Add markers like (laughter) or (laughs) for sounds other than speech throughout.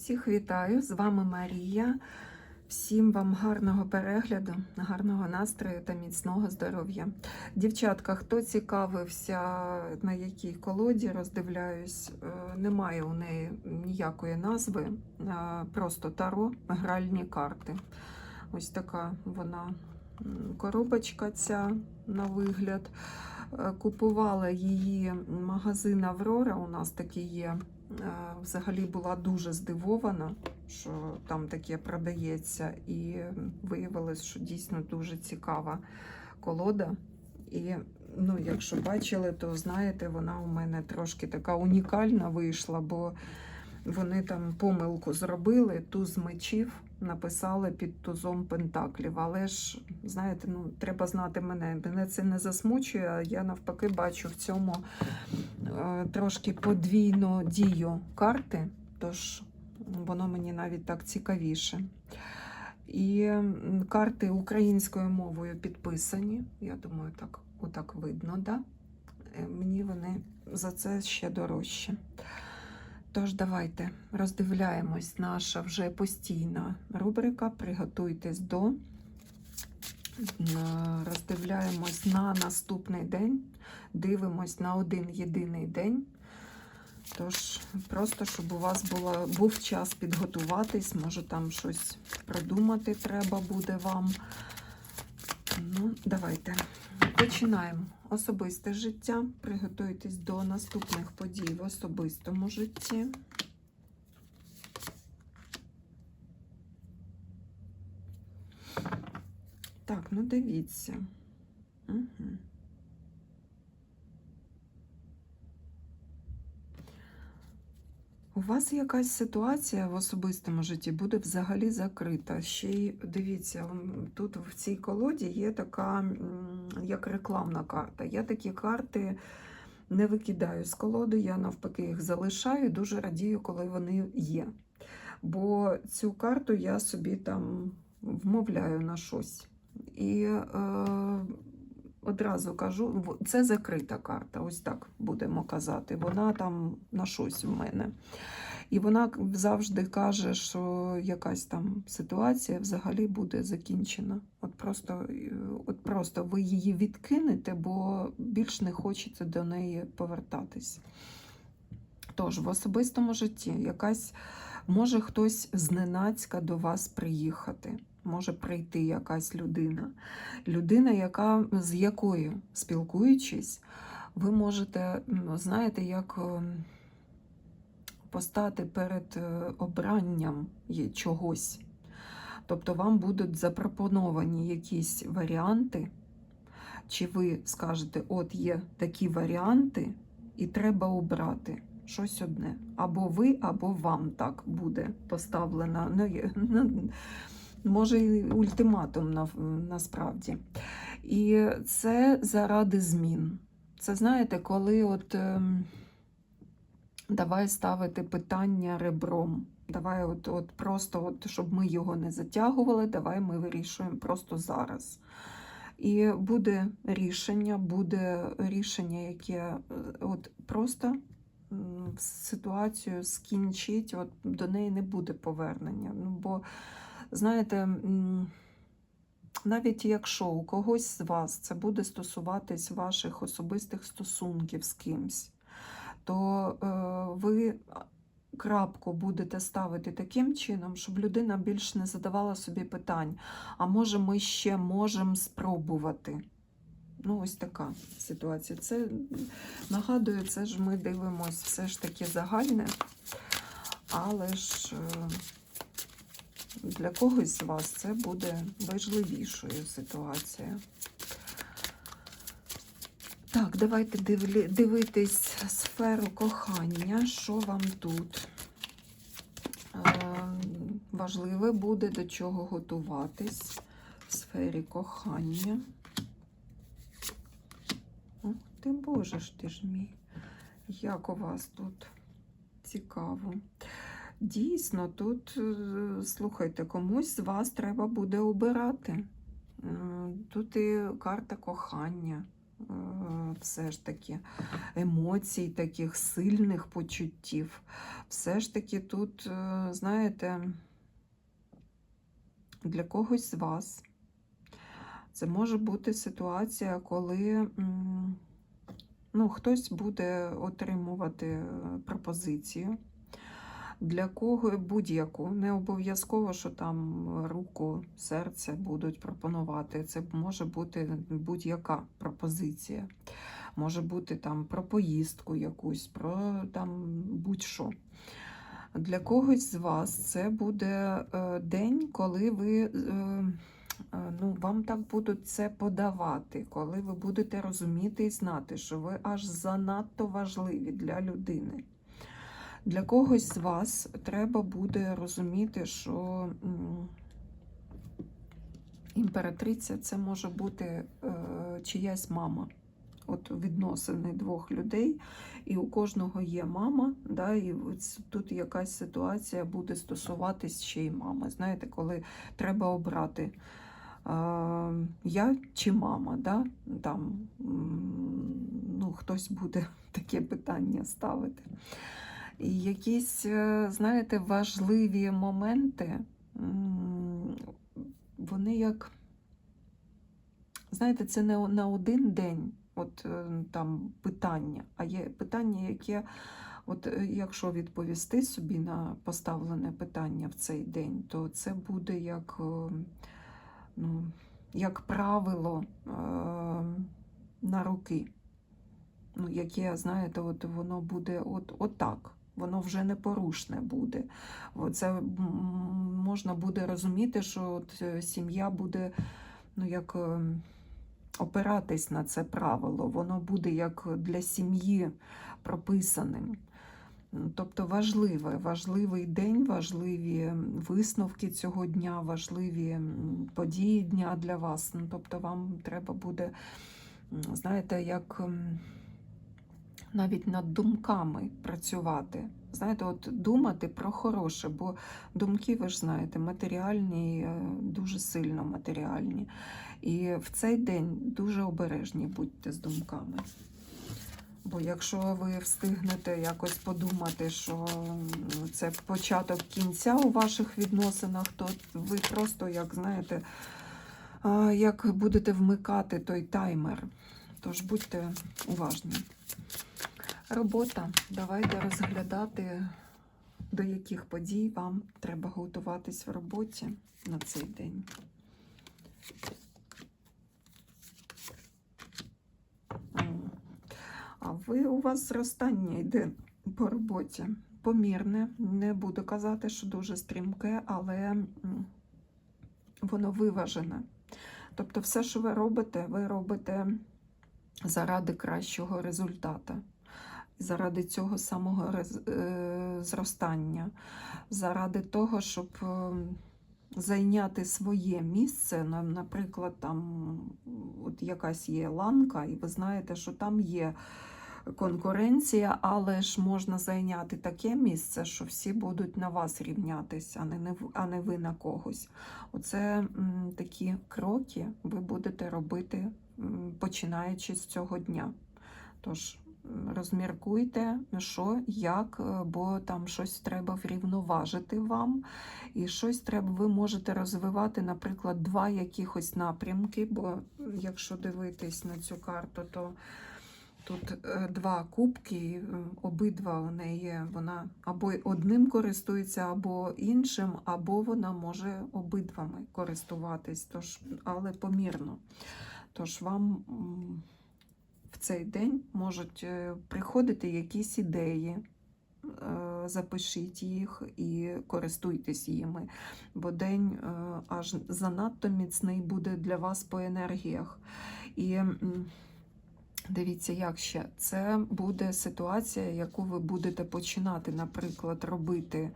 Всіх вітаю! З вами Марія. Всім вам гарного перегляду, гарного настрою та міцного здоров'я. Дівчатка, хто цікавився, на якій колоді роздивляюсь, е, немає у неї ніякої назви, е, просто таро, гральні карти. Ось така вона коробочка ця на вигляд. Е, Купувала її магазин Аврора. У нас такий є. Е, Взагалі була дуже здивована, що там таке продається, і виявилось, що дійсно дуже цікава колода. І ну, якщо бачили, то знаєте, вона у мене трошки така унікальна вийшла, бо вони там помилку зробили, ту з мечів написали під тузом пентаклів. Але ж, знаєте, ну треба знати мене. Мене це не засмучує, а я навпаки бачу в цьому е, трошки подвійну дію карти, тож воно мені навіть так цікавіше. І карти українською мовою підписані. Я думаю, так, отак видно, да? Е, Мені вони за це ще дорожче. Тож давайте роздивляємось наша вже постійна рубрика. Приготуйтесь до. Е, Роздивляємось на наступний день. Дивимось на один єдиний день. Тож, просто щоб у вас було, був час підготуватись, може там щось продумати треба буде вам. Ну, давайте починаємо особисте життя. Приготуйтесь до наступних подій в особистому житті. Так, ну дивіться. Угу. У вас якась ситуація в особистому житті буде взагалі закрита. Ще й дивіться, тут в цій колоді є така як рекламна карта. Я такі карти не викидаю з колоди, я навпаки їх залишаю. Дуже радію, коли вони є. Бо цю карту я собі там вмовляю на щось. І е, одразу кажу, це закрита карта, ось так будемо казати. Вона там на щось в мене. І вона завжди каже, що якась там ситуація взагалі буде закінчена. От просто, от просто ви її відкинете, бо більш не хочете до неї повертатись. Тож, в особистому житті якась може хтось зненацька до вас приїхати. Може прийти якась людина. Людина, яка, з якою спілкуючись, ви можете, знаєте, як ем, постати перед е, обранням чогось. Тобто вам будуть запропоновані якісь варіанти, чи ви скажете, от є такі варіанти, і треба обрати щось одне. Або ви, або вам так буде поставлено. Ну, (laughs) ну, може, і ультиматум на, насправді. І це заради змін. Це знаєте, коли от ем, давай ставити питання ребром. Давай, от, от просто, от, щоб ми його не затягували, давай ми вирішуємо просто зараз. І буде рішення, буде рішення, яке е, от просто ситуацію скінчить, от до неї не буде повернення. Ну, бо, знаєте, навіть якщо у когось з вас це буде стосуватись ваших особистих стосунків з кимсь, то е, ви крапку будете ставити таким чином, щоб людина більш не задавала собі питань, а може ми ще можемо спробувати. Ну, ось така ситуація. Це нагадую, це ж ми дивимося все ж таки загальне, але ж е, для когось з вас це буде важливішою ситуацією. Так, давайте дивитись сферу кохання. Що вам тут? Е, важливе буде до чого готуватись в сфері кохання. Ух ти, Боже ж ти ж мій. Як у вас тут цікаво. Дійсно, тут, е, слухайте, комусь з вас треба буде обирати. Е, Тут і карта кохання. е, все ж таки емоцій, таких сильних почуттів. Все ж таки тут, знаєте, для когось з вас це може бути ситуація, коли ну, хтось буде отримувати пропозицію. Для кого будь-яку, не обов'язково, що там руку, серце будуть пропонувати. Це може бути будь-яка пропозиція. Може бути там про поїздку якусь, про там будь-що. Для когось з вас це буде е, день, коли ви. е, е, Ну, вам так будуть це подавати, коли ви будете розуміти і знати, що ви аж занадто важливі для людини. Для когось з вас треба буде розуміти, що імператриця це може бути е, чиясь мама. От відносини двох людей, і у кожного є мама, да, і тут якась ситуація буде стосуватись ще й мами. Знаєте, коли треба обрати е, я чи мама, да? там, ну, хтось буде (laughs) таке питання ставити. Якісь, е, знаєте, важливі моменти, вони як, знаєте, це не на один день от е, там питання, а є питання, яке, от е, якщо відповісти собі на поставлене питання в цей день, то це буде як, ну, як правило на руки. Ну, яке, знаєте, от воно буде от, отак. Воно вже непорушне буде. Це можна буде розуміти, що от е, сім'я буде ну, як е, опиратись на це правило. Воно буде як для сім'ї прописаним. Тобто важливе, важливий день, важливі висновки цього дня, важливі події дня для вас. Ну, тобто вам треба буде, знаєте, як навіть над думками працювати. Знаєте, от думати про хороше, бо думки, ви ж знаєте, матеріальні, е, дуже сильно матеріальні. І в цей день дуже обережні будьте з думками. Бо якщо ви встигнете якось подумати, що це початок кінця у ваших відносинах, то ви просто, як знаєте, як будете вмикати той таймер. Тож будьте уважні. Робота. Давайте розглядати, до яких подій вам треба готуватись в роботі на цей день. А ви у вас зростання йде по роботі. Помірне, не буду казати, що дуже стрімке, але воно виважене. Тобто, все, що ви робите, ви робите заради кращого результату, заради цього самого е, зростання, заради того, щоб е, зайняти своє місце. Наприклад, там от якась є ланка, і ви знаєте, що там є конкуренція, але ж можна зайняти таке місце, що всі будуть на вас рівнятися, а не, ви на когось. Оце такі кроки ви будете робити, починаючи з цього дня. Тож розміркуйте, що, як, е, бо там щось треба врівноважити вам, і щось треба, ви можете розвивати, наприклад, два якихось напрямки, бо якщо дивитись на цю карту, то Тут е, два кубки, е, обидва у неї вона або одним користується, або іншим, або вона може обидвами користуватись, тож, але помірно. Тож вам в цей день можуть е, приходити якісь ідеї. е, Запишіть їх і користуйтесь їми, бо день е, аж занадто міцний буде для вас по енергіях. І Дивіться, як ще це буде ситуація, яку ви будете починати, наприклад, робити,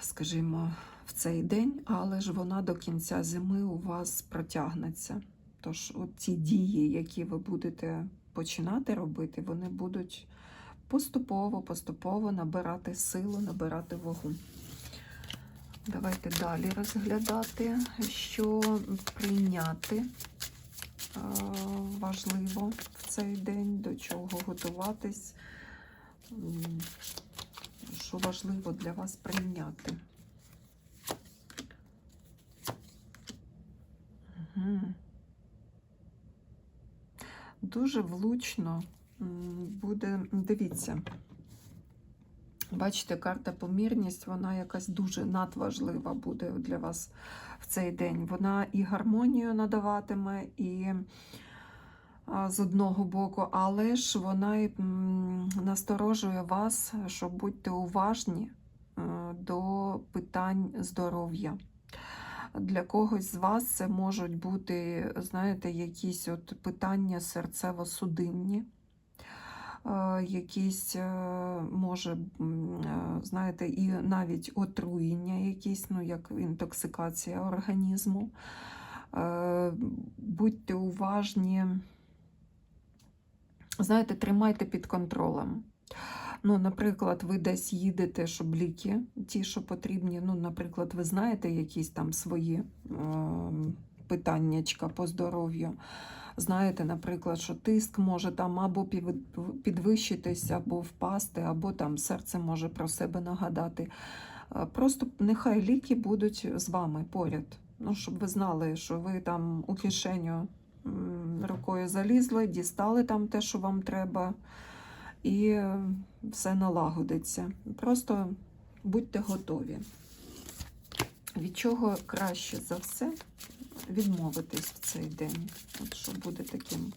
скажімо, в цей день, але ж вона до кінця зими у вас протягнеться. Тож, от ті дії, які ви будете починати робити, вони будуть поступово, поступово набирати силу, набирати вагу. Давайте далі розглядати, що прийняти важливо в цей день, до чого готуватись, що важливо для вас прийняти. Дуже влучно буде, дивіться. Бачите, карта помірність, вона якась дуже надважлива буде для вас в цей день. Вона і гармонію надаватиме, і з одного боку, але ж вона насторожує вас, що будьте уважні е, до питань здоров'я. Для когось з вас це можуть бути, знаєте, якісь от питання серцево-судинні, е, якісь, е, може, знаєте, і навіть отруєння, якісь, ну, як інтоксикація організму. Будьте уважні, знаєте, тримайте під контролем. Ну, наприклад, ви десь їдете, щоб ліки, ті, що потрібні. Ну, наприклад, ви знаєте якісь там свої е, питаннячка по здоров'ю. Знаєте, наприклад, що тиск може там або підвищитись, або впасти, або там серце може про себе нагадати. Е, Просто нехай ліки будуть з вами поряд. Ну, щоб ви знали, що ви там у кишеню рукою залізли, дістали там те, що вам треба, і е, все налагодиться. Просто будьте готові. Від чого краще за все відмовитись в цей день, от що буде таким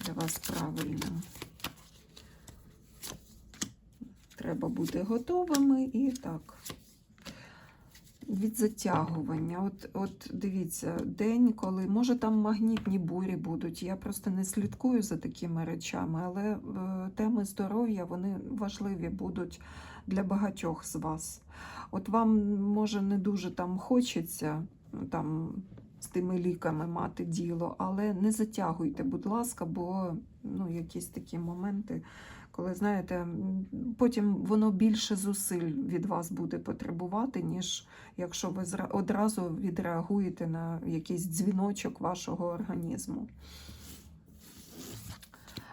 для вас правильним. Треба бути готовими і так. Від затягування. От, от дивіться, день, коли може там магнітні бурі будуть. Я просто не слідкую за такими речами, але е, теми здоров'я вони важливі будуть для багатьох з вас. От вам може не дуже там хочеться ну, там з тими ліками мати діло, але не затягуйте, будь ласка, бо ну, якісь такі моменти, коли знаєте, потім воно більше зусиль від вас буде потребувати, ніж якщо ви одразу відреагуєте на якийсь дзвіночок вашого організму.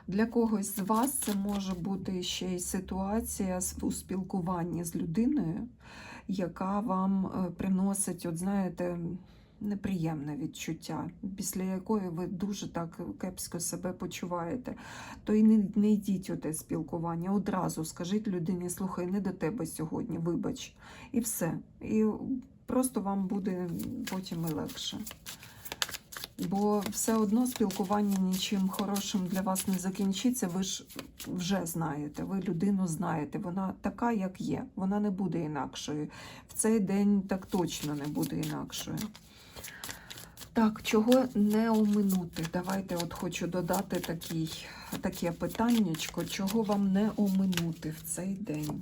Для когось з вас це може бути ще й ситуація у спілкуванні з людиною, яка вам е, приносить, от знаєте, неприємне відчуття, після якої ви дуже так кепсько себе почуваєте. То й не, не йдіть у те спілкування. Одразу скажіть людині, слухай, не до тебе сьогодні, вибач. І все. І просто вам буде потім і легше. Бо все одно спілкування нічим хорошим для вас не закінчиться. Ви ж вже знаєте, ви людину знаєте. Вона така, як є. Вона не буде інакшою. В цей день так точно не буде інакшою. Так, чого не оминути? Давайте от хочу додати такий, таке питаннячко, чого вам не оминути в цей день.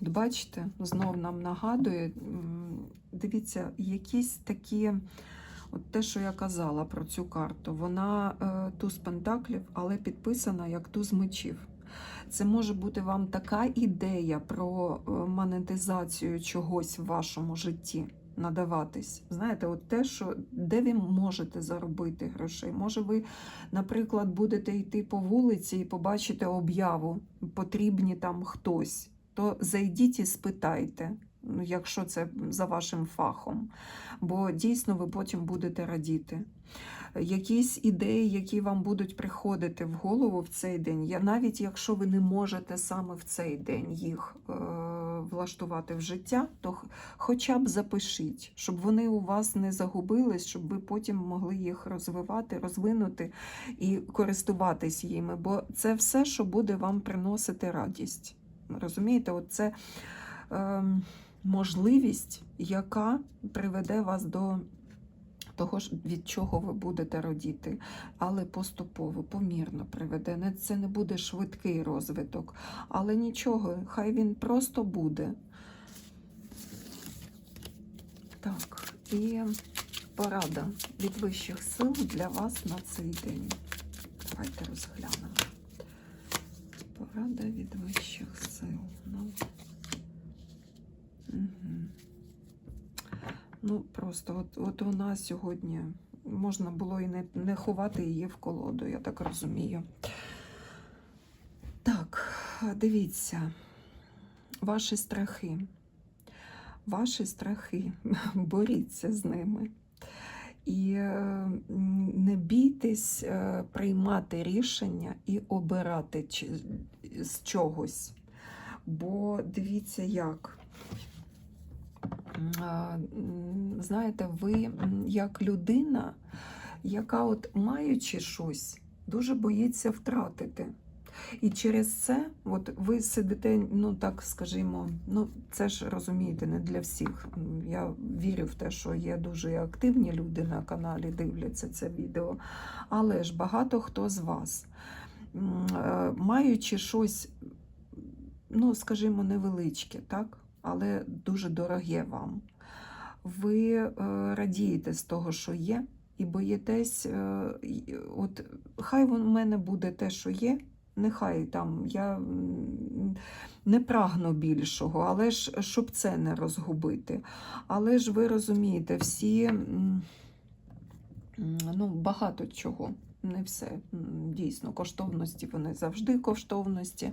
От бачите, знов нам нагадує, дивіться, якісь такі, от те, що я казала про цю карту, вона е, туз пентаклів, але підписана як туз мечів. Це може бути вам така ідея про е, монетизацію чогось в вашому житті надаватись. Знаєте, от те, що де ви можете заробити грошей. Може, ви, наприклад, будете йти по вулиці і побачите об'яву, потрібні там хтось, то зайдіть і спитайте, якщо це за вашим фахом. Бо дійсно ви потім будете радіти якісь ідеї, які вам будуть приходити в голову в цей день. Навіть якщо ви не можете саме в цей день їх е, влаштувати в життя, то хоча б запишіть, щоб вони у вас не загубились, щоб ви потім могли їх розвивати, розвинути і користуватись їми. Бо це все, що буде вам приносити радість. Розумієте, от це е, можливість, яка приведе вас до того від чого ви будете родіти, але поступово, помірно приведе. Це не буде швидкий розвиток, але нічого, хай він просто буде. Так, і порада від вищих сил для вас на цей день. Давайте розглянемо. Порада від вищих сил. Ну. Просто от, от вона сьогодні можна було і не, не ховати її в колоду, я так розумію. Так, дивіться, ваші страхи. Ваші страхи, (laughs) боріться з ними. І не бійтесь е, приймати рішення і обирати з чогось. Бо дивіться як. Знаєте, ви як людина, яка, от маючи щось, дуже боїться втратити. І через це, от ви сидите, ну так скажімо, ну це ж розумієте, не для всіх. Я вірю в те, що є дуже активні люди на каналі, дивляться це відео. Але ж багато хто з вас, е, маючи щось, ну скажімо, невеличке, так, але дуже дороге вам. Ви е, радієте з того, що є, і боїтесь, е, от хай в мене буде те, що є, нехай там я не прагну більшого, але ж щоб це не розгубити. Але ж ви розумієте, всі ну, багато чого, не все. Дійсно, коштовності вони завжди коштовності.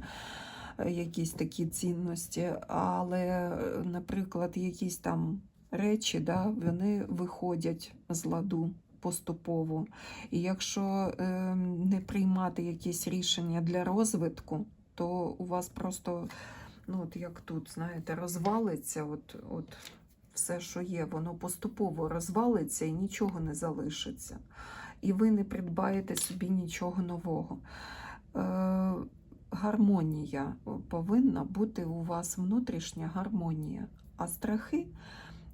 Е, Якісь такі цінності, але, е, наприклад, якісь там речі, да, вони виходять з ладу поступово. І якщо е, не приймати якісь рішення для розвитку, то у вас просто, ну от як тут, знаєте, розвалиться, от, от все, що є, воно поступово розвалиться і нічого не залишиться. І ви не придбаєте собі нічого нового. Е, гармонія повинна бути у вас внутрішня гармонія. А страхи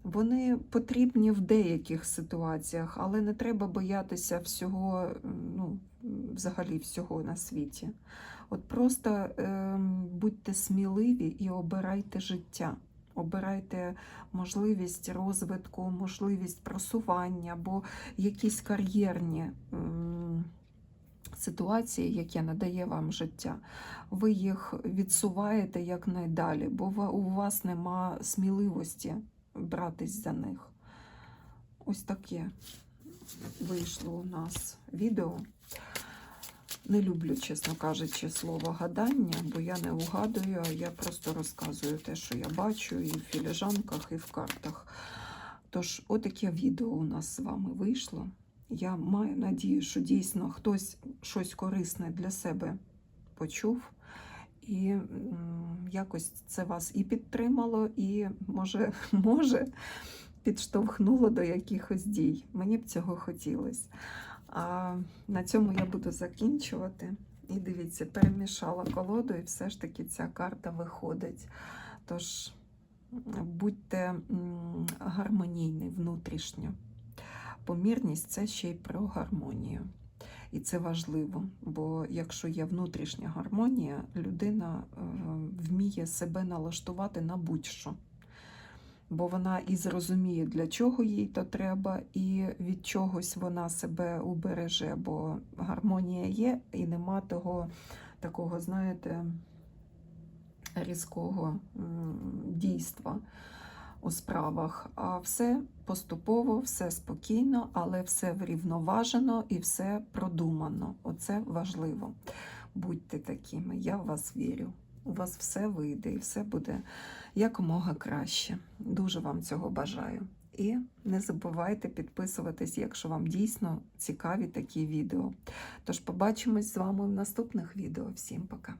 вони потрібні в деяких ситуаціях, але не треба боятися всього, ну, взагалі всього на світі. От просто е, будьте сміливі і обирайте життя. Обирайте можливість розвитку, можливість просування або якісь кар'єрні м, ситуації, які надає вам життя. Ви їх відсуваєте якнайдалі, бо у вас нема сміливості братись за них. Ось таке вийшло у нас відео. Не люблю, чесно кажучи, слово гадання, бо я не угадую, а я просто розказую те, що я бачу, і в філіжанках, і в картах. Тож, отаке відео у нас з вами вийшло. Я маю надію, що дійсно хтось щось корисне для себе почув. І якось це вас і підтримало, і може, (laughs) може підштовхнуло до якихось дій. Мені б цього хотілося. А на цьому я буду закінчувати. І дивіться, перемішала колоду, і все ж таки ця карта виходить. Тож будьте гармонійні внутрішньо. Помірність це ще й про гармонію. І це важливо, бо якщо є внутрішня гармонія, людина е, вміє себе налаштувати на будь-що. Бо вона і зрозуміє, для чого їй то треба, і від чогось вона себе убереже, бо гармонія є, і нема того такого, знаєте, різкого дійства у справах. А все поступово, все спокійно, але все врівноважено і все продумано. Оце важливо. Будьте такими, я в вас вірю. У вас все вийде і все буде якомога краще. Дуже вам цього бажаю. І не забувайте підписуватись, якщо вам дійсно цікаві такі відео. Тож побачимось з вами в наступних відео. Всім пока!